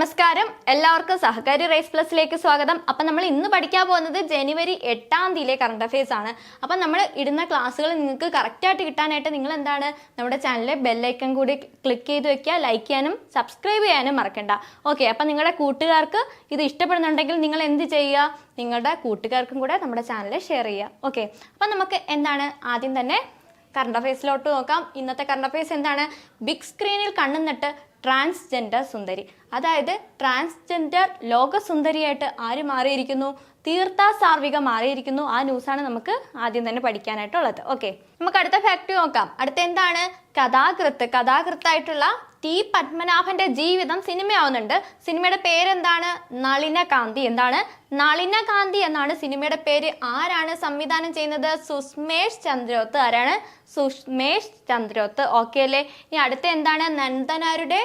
നമസ്കാരം. എല്ലാവർക്കും സഹകാരി റൈസ് പ്ലസിലേക്ക് സ്വാഗതം. അപ്പം നമ്മൾ ഇന്ന് പഠിക്കാൻ പോകുന്നത് ജനുവരി എട്ടാം തീയതിയിലെ കറണ്ട് അഫയേഴ്സ് ആണ്. അപ്പം നമ്മൾ ഇടുന്ന ക്ലാസ്സുകൾ നിങ്ങൾക്ക് കറക്റ്റായിട്ട് കിട്ടാനായിട്ട് നിങ്ങൾ എന്താണ്? നമ്മുടെ ചാനലിലെ ബെല്ലൈക്കൺ കൂടി ക്ലിക്ക് ചെയ്ത് വെക്കുക ലൈക്ക് ചെയ്യാനും സബ്സ്ക്രൈബ് ചെയ്യാനും മറക്കണ്ട. ഓക്കെ അപ്പം നിങ്ങളുടെ കൂട്ടുകാർക്ക് ഇത് ഇഷ്ടപ്പെടുന്നുണ്ടെങ്കിൽ നിങ്ങൾ എന്ത് ചെയ്യുക? നിങ്ങളുടെ കൂട്ടുകാർക്കും കൂടെ നമ്മുടെ ചാനൽ ഷെയർ ചെയ്യുക. ഓക്കെ അപ്പം നമുക്ക് എന്താണ്? ആദ്യം തന്നെ കറണ്ട് അഫയേഴ്സിലോട്ട് നോക്കാം. ഇന്നത്തെ കറണ്ട് അഫയേഴ്സ് എന്താണ്? ബിഗ് സ്ക്രീനിൽ കണ്ണുനട്ട് ട്രാൻസ്ജെൻഡർ സുന്ദരി. അതായത് ട്രാൻസ്ജെൻഡർ ലോകസുന്ദരിയായിട്ട് ആര് മാറിയിരിക്കുന്നു? തീർത്ഥ സാർവിക മാറിയിരിക്കുന്നു. ആ ന്യൂസാണ് നമുക്ക് ആദ്യം തന്നെ പഠിക്കാനായിട്ടുള്ളത്. ഓക്കെ നമുക്ക് അടുത്ത ഫാക്ട് നോക്കാം. അടുത്ത എന്താണ്? കഥാകൃത്ത്. കഥാകൃത്തായിട്ടുള്ള ടി പത്മനാഭന്റെ ജീവിതം സിനിമയാവുന്നുണ്ട്. സിനിമയുടെ പേരെന്താണ്? നളിനകാന്തി എന്താണ്? നളിനകാന്തി എന്നാണ് സിനിമയുടെ പേര്. ആരാണ് സംവിധാനം ചെയ്യുന്നത്? സുസ്മേഷ് ചന്ദ്രോത്ത്. ആരാണ്? സുസ്മേഷ് ചന്ദ്രോത്ത്. ഓക്കെ അല്ലേ? ഇനി അടുത്ത എന്താണ്? നന്ദനാരുടെ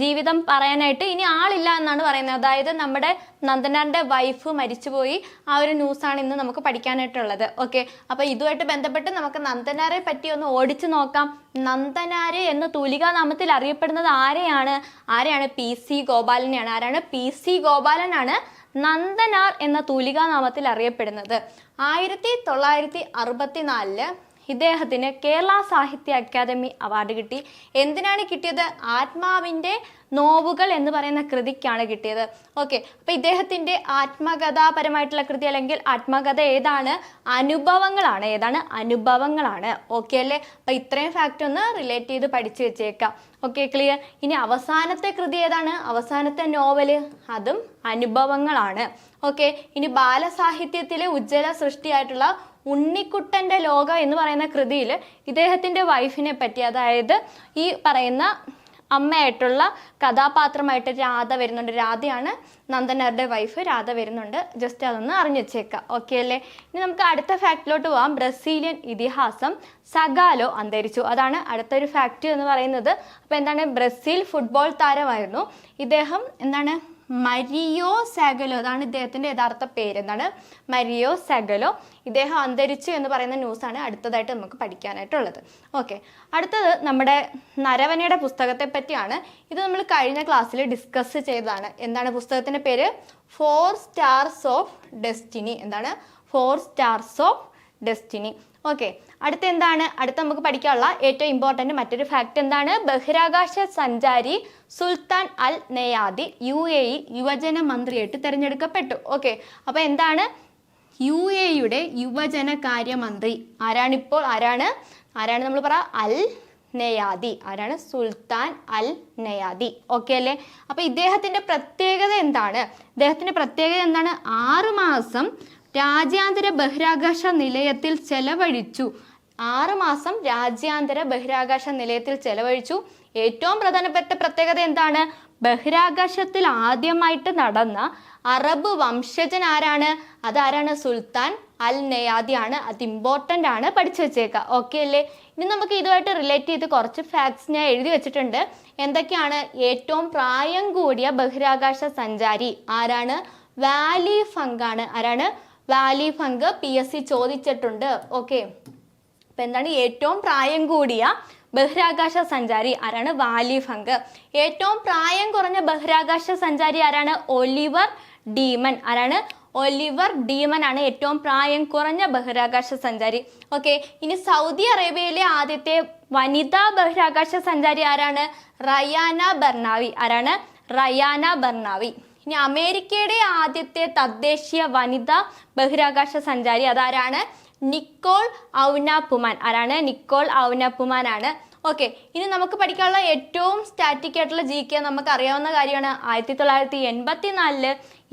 ജീവിതം പറയാനായിട്ട് ഇനി ആളില്ല എന്നാണ് പറയുന്നത്. അതായത് നമ്മുടെ നന്ദനാന്റെ വൈഫ് മരിച്ചുപോയി. ആ ഒരു ന്യൂസാണ് ഇന്ന് നമുക്ക് പഠിക്കാനായിട്ടുള്ളത്. ഓക്കെ അപ്പൊ ഇതുമായിട്ട് ബന്ധപ്പെട്ട് നമുക്ക് നന്ദനാരെ പറ്റി ഒന്ന് ഓടിച്ചു നോക്കാം. നന്ദനാര് എന്ന തൂലികാ നാമത്തിൽ അറിയപ്പെടുന്നത് ആരെയാണ്? ആരെയാണ്? പി സി ഗോപാലനെയാണ്. ആരാണ്? പി സി ഗോപാലനാണ് നന്ദനാർ എന്ന തൂലികാ നാമത്തിൽ അറിയപ്പെടുന്നത്. ആയിരത്തി തൊള്ളായിരത്തി അറുപത്തിനാലിൽ ഇദ്ദേഹത്തിന് കേരള സാഹിത്യ അക്കാദമി അവാർഡ് കിട്ടി. എന്തിനാണ് കിട്ടിയത്? ആത്മാവിന്റെ നോവുകൾ എന്ന് പറയുന്ന കൃതിക്കാണ് കിട്ടിയത്. ഓക്കെ അപ്പൊ ഇദ്ദേഹത്തിന്റെ ആത്മകഥാപരമായിട്ടുള്ള കൃതി അല്ലെങ്കിൽ ആത്മകഥ ഏതാണ്? അനുഭവങ്ങളാണ്. ഏതാണ്? അനുഭവങ്ങളാണ്. ഓക്കെ അല്ലേ? അപ്പൊ ഇത്രയും ഫാക്റ്റ് ഒന്ന് റിലേറ്റ് ചെയ്ത് പഠിച്ചു വെച്ചേക്കാം. ഓക്കെ ക്ലിയർ ഇനി അവസാനത്തെ കൃതി ഏതാണ്? അവസാനത്തെ നോവൽ അതും അനുഭവങ്ങളാണ്. ഓക്കെ ഇനി ബാലസാഹിത്യത്തിലെ ഉജ്ജ്വല സൃഷ്ടിയായിട്ടുള്ള ഉണ്ണിക്കുട്ടന്റെ ലോകം എന്ന് പറയുന്ന കൃതിയിൽ ഇദ്ദേഹത്തിന്റെ വൈഫിനെ പറ്റി അതായത് ഈ പറയുന്ന അമ്മയായിട്ടുള്ള കഥാപാത്രമായിട്ട് രാധ വരുന്നുണ്ട്. രാധയാണ് നന്ദനാരുടെ വൈഫ് രാധ വരുന്നുണ്ട്. ജസ്റ്റ് അതൊന്ന് അറിഞ്ഞു വെച്ചേക്കാം. ഓക്കെ അല്ലേ? ഇനി നമുക്ക് അടുത്ത ഫാക്റ്റിലോട്ട് പോകാം ബ്രസീലിയൻ ഇതിഹാസം സഗാലോ അന്തരിച്ചു. അതാണ് അടുത്തൊരു ഫാക്റ്റ് എന്ന് പറയുന്നത്. അപ്പോൾ എന്താണ്? ബ്രസീൽ ഫുട്ബോൾ താരമായിരുന്നു. ഇദ്ദേഹം എന്താണ്? മരിയോ സാഗലോ അതാണ് ഇദ്ദേഹത്തിന്റെ യഥാർത്ഥ പേര് എന്താണ് മരിയോ സാഗലോ ഇദ്ദേഹം അന്തരിച്ചു എന്ന് പറയുന്ന ന്യൂസാണ് അടുത്തതായിട്ട് നമുക്ക് പഠിക്കാനായിട്ടുള്ളത്. ഓക്കെ. അടുത്തത് നമ്മുടെ നരവനയുടെ പുസ്തകത്തെ പറ്റിയാണ്. ഇത് നമ്മൾ കഴിഞ്ഞ ക്ലാസ്സിൽ ഡിസ്കസ് ചെയ്തതാണ്. എന്താണ് പുസ്തകത്തിന്റെ പേര്? ഫോർ സ്റ്റാർസ് ഓഫ് ഡെസ്റ്റിനി എന്താണ്? Four stars of destiny okay അടുത്ത എന്താണ്? അടുത്ത നമുക്ക് പഠിക്കാനുള്ള ഏറ്റവും ഇമ്പോർട്ടന്റ് മറ്റൊരു ഫാക്റ്റ് എന്താണ്? ബഹിരാകാശ സഞ്ചാരി Sultan Al Neyadi U A E യുവജന മന്ത്രിയായിട്ട് തിരഞ്ഞെടുക്കപ്പെട്ടു. ഓക്കെ അപ്പോൾ എന്താണ്? യു എയുടെ യുവജന കാര്യമന്ത്രി ആരാണിപ്പോൾ? ആരാണ്? ആരാണ് നമ്മൾ പറ? അൽ നയാദി. ആരാണ്? സുൽത്താൻ അൽ നയാദി. ഓക്കെ അല്ലേ? അപ്പോൾ ഇദ്ദേഹത്തിന്റെ പ്രത്യേകത എന്താണ്? ഇദ്ദേഹത്തിന്റെ പ്രത്യേകത എന്താണ്? ആറു മാസം രാജ്യാന്തര ബഹിരാകാശ നിലയത്തിൽ ചെലവഴിച്ചു. ആറ് മാസം രാജ്യാന്തര ബഹിരാകാശ നിലയത്തിൽ ചെലവഴിച്ചു. ഏറ്റവും പ്രധാനപ്പെട്ട പ്രത്യേകത എന്താണ്? ബഹിരാകാശത്തിൽ ആദ്യമായിട്ട് നടന്ന അറബ് വംശജൻ ആരാണ്? അതാരാണ്? സുൽത്താൻ അൽ നയാദി ആണ്. അത് ഇമ്പോർട്ടന്റ് ആണ് പഠിച്ചു വെച്ചേക്കുക ഓക്കെ അല്ലേ? ഇനി നമുക്ക് ഇതുമായിട്ട് റിലേറ്റ് ചെയ്ത് കുറച്ച് ഫാക്ട്സ് ഞാൻ എഴുതി വെച്ചിട്ടുണ്ട്. എന്തൊക്കെയാണ്? ഏറ്റവും പ്രായം കൂടിയ ബഹിരാകാശ സഞ്ചാരി ആരാണ്? വാലി ഫങ്കാണ് ആരാണ്? Wally Funk P S C ചോദിച്ചിട്ടുണ്ട്. ഓക്കെ അപ്പൊ എന്താണ്? ഏറ്റവും പ്രായം കൂടിയ ബഹിരാകാശ സഞ്ചാരി ആരാണ്? Wally Funk. ഏറ്റവും പ്രായം കുറഞ്ഞ ബഹിരാകാശ സഞ്ചാരി ആരാണ്? Oliver Daemen. ആരാണ്? ഒലിവർ ഡീമൻ ആണ് ഏറ്റവും പ്രായം കുറഞ്ഞ ബഹിരാകാശ സഞ്ചാരി. ഓക്കെ ഇനി സൗദി അറേബ്യയിലെ ആദ്യത്തെ വനിതാ ബഹിരാകാശ സഞ്ചാരി ആരാണ്? റയാന ബർണാവി. ആരാണ്? റയാന ബർണാവി. ഇനി അമേരിക്കയുടെ ആദ്യത്തെ തദ്ദേശീയ വനിതാ ബഹിരാകാശ സഞ്ചാരി അതാരാണ്? Nicole Aunapu Mann. ആരാണ്? നിക്കോൾ ഔനാപുമാൻ ആണ് ഓക്കെ ഇനി നമുക്ക് പഠിക്കാനുള്ള ഏറ്റവും സ്റ്റാറ്റിക് ആയിട്ടുള്ള ജി കെ നമുക്ക് അറിയാവുന്ന കാര്യമാണ്. ആയിരത്തി തൊള്ളായിരത്തി എൺപത്തി നാലിൽ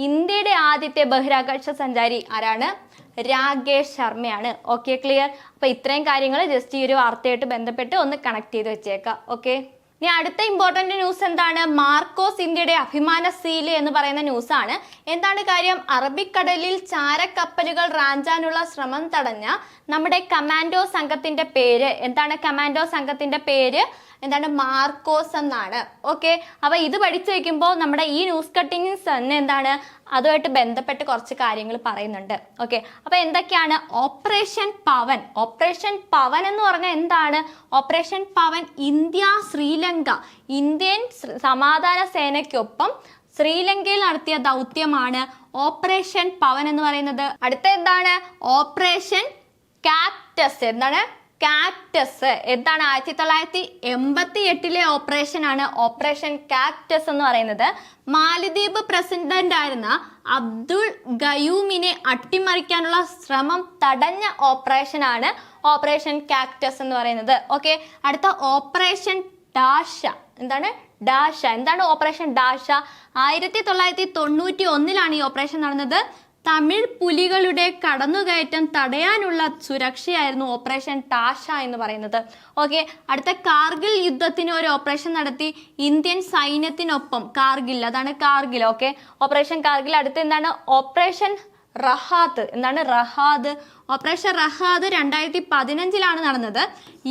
ഇന്ത്യയുടെ ആദ്യത്തെ ബഹിരാകാശ സഞ്ചാരി ആരാണ്? രാകേഷ് ശർമ്മയാണ്. ഓക്കെ ക്ലിയർ അപ്പോൾ ഇത്രയും കാര്യങ്ങൾ ജസ്റ്റ് ഈ ഒരു വാർത്തയായിട്ട് ബന്ധപ്പെട്ട് ഒന്ന് കണക്ട് ചെയ്ത് വെച്ചേക്കാം. ഓക്കെ ഇനി അടുത്ത ഇമ്പോർട്ടന്റ് ന്യൂസ് എന്താണ്? മാർക്കോസ് ഇന്ത്യയുടെ അഭിമാന സീൽ എന്ന് പറയുന്ന ന്യൂസാണ് എന്താണ് കാര്യം? അറബിക്കടലിൽ ചാരക്കപ്പലുകൾ റാഞ്ചാനുള്ള ശ്രമം തടഞ്ഞ നമ്മുടെ കമാൻഡോ സംഘത്തിന്റെ പേര്. എന്താണ് കമാൻഡോ സംഘത്തിന്റെ പേര്? എന്താണ് മാർക്കോസ് എന്നാണ്. ഓക്കെ അപ്പൊ ഇത് പഠിച്ചു വെക്കുമ്പോൾ നമ്മുടെ ഈ ന്യൂസ് കട്ടിങ്സ് തന്നെ എന്താണ് അതുമായിട്ട് ബന്ധപ്പെട്ട് കുറച്ച് കാര്യങ്ങൾ പറയുന്നുണ്ട്. ഓക്കെ അപ്പൊ എന്തൊക്കെയാണ്? ഓപ്പറേഷൻ പവൻ ഓപ്പറേഷൻ പവൻ എന്ന് പറഞ്ഞാൽ എന്താണ്? Operation Pawan India Sri Lanka. Indian സമാധാന സേനയ്ക്കൊപ്പം ശ്രീലങ്കയിൽ നടത്തിയ ദൗത്യമാണ് ഓപ്പറേഷൻ പവൻ എന്ന് പറയുന്നത്. അടുത്ത എന്താണ്? ഓപ്പറേഷൻ കാക്ടസ് എന്താണ്? കാക്ടസ് എന്താണ് ആയിരത്തി തൊള്ളായിരത്തി എൺപത്തി എട്ടിലെ ഓപ്പറേഷൻ ആണ് ഓപ്പറേഷൻ കാക്ടസ് എന്ന് പറയുന്നത്. മാലിദ്വീപ് പ്രസിഡന്റ് ആയിരുന്ന അബ്ദുൾ ഗയൂമിനെ അട്ടിമറിക്കാനുള്ള ശ്രമം തടഞ്ഞ ഓപ്പറേഷൻ ആണ് ഓപ്പറേഷൻ കാക്ടസ് എന്ന് പറയുന്നത്. ഓക്കെ അടുത്ത ഓപ്പറേഷൻ ഡാഷ. എന്താണ് ഡാഷ? എന്താണ് ഓപ്പറേഷൻ ഡാഷ? ആയിരത്തി തൊള്ളായിരത്തി തൊണ്ണൂറ്റി ഒന്നിലാണ് ഈ ഓപ്പറേഷൻ നടന്നത്. തമിഴ് പുലികളുടെ കടന്നുകയറ്റം തടയാനുള്ള സുരക്ഷയായിരുന്നു ഓപ്പറേഷൻ ടാഷ എന്ന് പറയുന്നത്. ഓക്കെ അടുത്ത കാർഗിൽ യുദ്ധത്തിന് ഒരു ഓപ്പറേഷൻ നടത്തി ഇന്ത്യൻ സൈന്യത്തിനൊപ്പം കാർഗിൽ അതാണ് കാർഗിൽ ഓക്കെ. ഓപ്പറേഷൻ കാർഗിൽ അടുത്ത് എന്താണ്? ഓപ്പറേഷൻ റഹാത്ത് എന്താണ് റഹാദ്? ഓപ്പറേഷൻ റഹാദ് രണ്ടായിരത്തി പതിനഞ്ചിലാണ് നടന്നത്.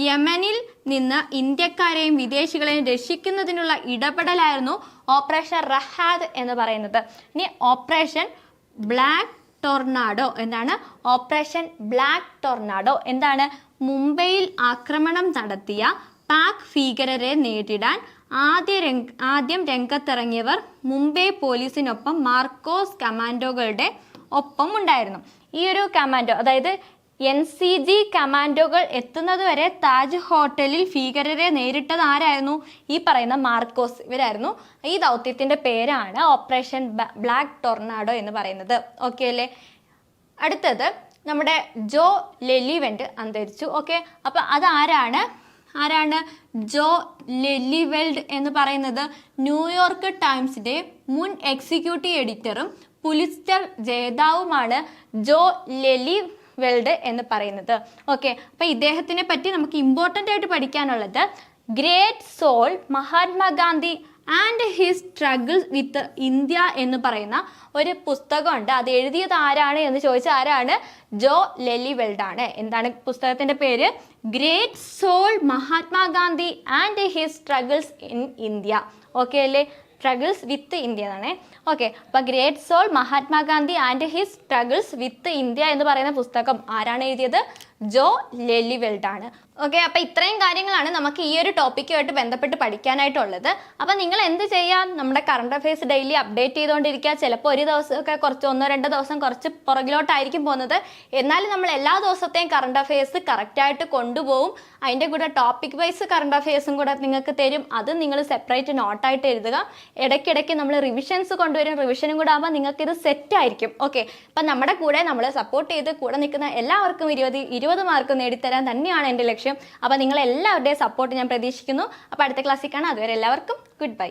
യമനിൽ നിന്ന് ഇന്ത്യക്കാരെയും വിദേശികളെയും രക്ഷിക്കുന്നതിനുള്ള ഇടപെടലായിരുന്നു ഓപ്പറേഷൻ റഹാദ് എന്ന് പറയുന്നത്. ഇനി ഓപ്പറേഷൻ ബ്ലാക്ക് ടൊർണാഡോ എന്താണ് ഓപ്പറേഷൻ ബ്ലാക്ക് ടൊർണാഡോ. എന്താണ്? മുംബൈയിൽ ആക്രമണം നടത്തിയ പാക് ഭീകരരെ നേരിടാൻ ആദ്യ രംഗ ആദ്യം രംഗത്തിറങ്ങിയവർ മുംബൈ പോലീസിനൊപ്പം മാർക്കോസ് കമാൻഡോകളുടെ ഒപ്പം ഉണ്ടായിരുന്നു ഈ ഒരു കമാൻഡോ അതായത് എൻ സി ജി കമാൻഡോകൾ എത്തുന്നതുവരെ താജ് ഹോട്ടലിൽ ഭീകരരെ നേരിട്ടത് ആരായിരുന്നു ഈ പറയുന്ന മാർക്കോസ് ഇവരായിരുന്നു. ഈ ദൗത്യത്തിന്റെ പേരാണ് ഓപ്പറേഷൻ ബ്ലാക്ക് ടൊർണാഡോ എന്ന് പറയുന്നത്. ഓക്കെ അല്ലേ? അടുത്തത് നമ്മുടെ ജോ ലെലിവെന്റ് അന്തരിച്ചു. ഓക്കെ അപ്പോൾ അതാരാണ്? ആരാണ്? ജോ ലെലിവെൽഡ് എന്ന് പറയുന്നത് ന്യൂയോർക്ക് ടൈംസിന്റെ മുൻ എക്സിക്യൂട്ടീവ് എഡിറ്ററും പുലിസ്റ്റർ ജേതാവുമാണ് ജോ ലെലി വെൽഡ് എന്ന് പറയുന്നത്. ഓക്കെ അപ്പൊ ഇദ്ദേഹത്തിനെ പറ്റി നമുക്ക് ഇമ്പോർട്ടന്റ് ആയിട്ട് പഠിക്കാനുള്ളത് great soul Mahatma Gandhi and his struggle with India എന്ന് പറയുന്ന ഒരു പുസ്തകമുണ്ട്. അത് എഴുതിയത് ആരാണ് എന്ന് ചോദിച്ചാൽ ആരാണ്? ജോ ലെലി വെൽഡ് ആണ്. എന്താണ് പുസ്തകത്തിന്റെ പേര്? Great soul Mahatma Gandhi and his struggles in India okay അല്ലേ? സ്ട്രഗിൾസ് വിത്ത് ഇന്ത്യ എന്നാണ് ഓക്കെ അപ്പൊ great soul Mahatma Gandhi and his struggles with India എന്ന് പറയുന്ന പുസ്തകം ആരാണ് എഴുതിയത്? ജോ ലെലിവെൽഡ് ആണ് ഓക്കെ അപ്പൊ ഇത്രയും കാര്യങ്ങളാണ് നമുക്ക് ഈ ഒരു ടോപ്പിക്കുമായിട്ട് ബന്ധപ്പെട്ട് പഠിക്കാനായിട്ടുള്ളത്. അപ്പൊ നിങ്ങൾ എന്ത് ചെയ്യാം? നമ്മുടെ കറണ്ട് അഫയേഴ്സ് ഡെയിലി അപ്ഡേറ്റ് ചെയ്തുകൊണ്ടിരിക്കുക. ചിലപ്പോൾ ഒരു ദിവസമൊക്കെ കുറച്ച് ഒന്നോ രണ്ടോ ദിവസം കുറച്ച് പുറകിലോട്ടായിരിക്കും പോകുന്നത്. എന്നാലും നമ്മൾ എല്ലാ ദിവസത്തെയും കറണ്ട് അഫയേഴ്സ് കറക്റ്റായിട്ട് കൊണ്ടുപോകും. അതിന്റെ കൂടെ ടോപ്പിക് വൈസ് കറണ്ട് അഫയേഴ്സും കൂടെ നിങ്ങൾക്ക് തരും. അത് നിങ്ങൾ സെപ്പറേറ്റ് നോട്ടായിട്ട് എഴുതുക. ഇടയ്ക്കിടയ്ക്ക് നമ്മൾ റിവിഷൻസ് കൊണ്ടുവരും. റിവിഷനും കൂടെ ആകുമ്പോൾ നിങ്ങൾക്ക് ഇത് സെറ്റ് ആയിരിക്കും. ഓക്കെ അപ്പം നമ്മുടെ കൂടെ നമ്മൾ സപ്പോർട്ട് ചെയ്ത് കൂടെ നിൽക്കുന്ന എല്ലാവർക്കും ഇരുപത് ഇരുപത് മാർക്ക് നേടിത്തരാൻ തന്നെയാണ് എന്റെ ലക്ഷ്യം. അപ്പോൾ നിങ്ങൾ എല്ലാവരുടെയും സപ്പോർട്ട് ഞാൻ പ്രതീക്ഷിക്കുന്നു. അപ്പോൾ അടുത്ത ക്ലാസ്സിൽ കാണാം. അതുവരെ എല്ലാവർക്കും ഗുഡ് ബൈ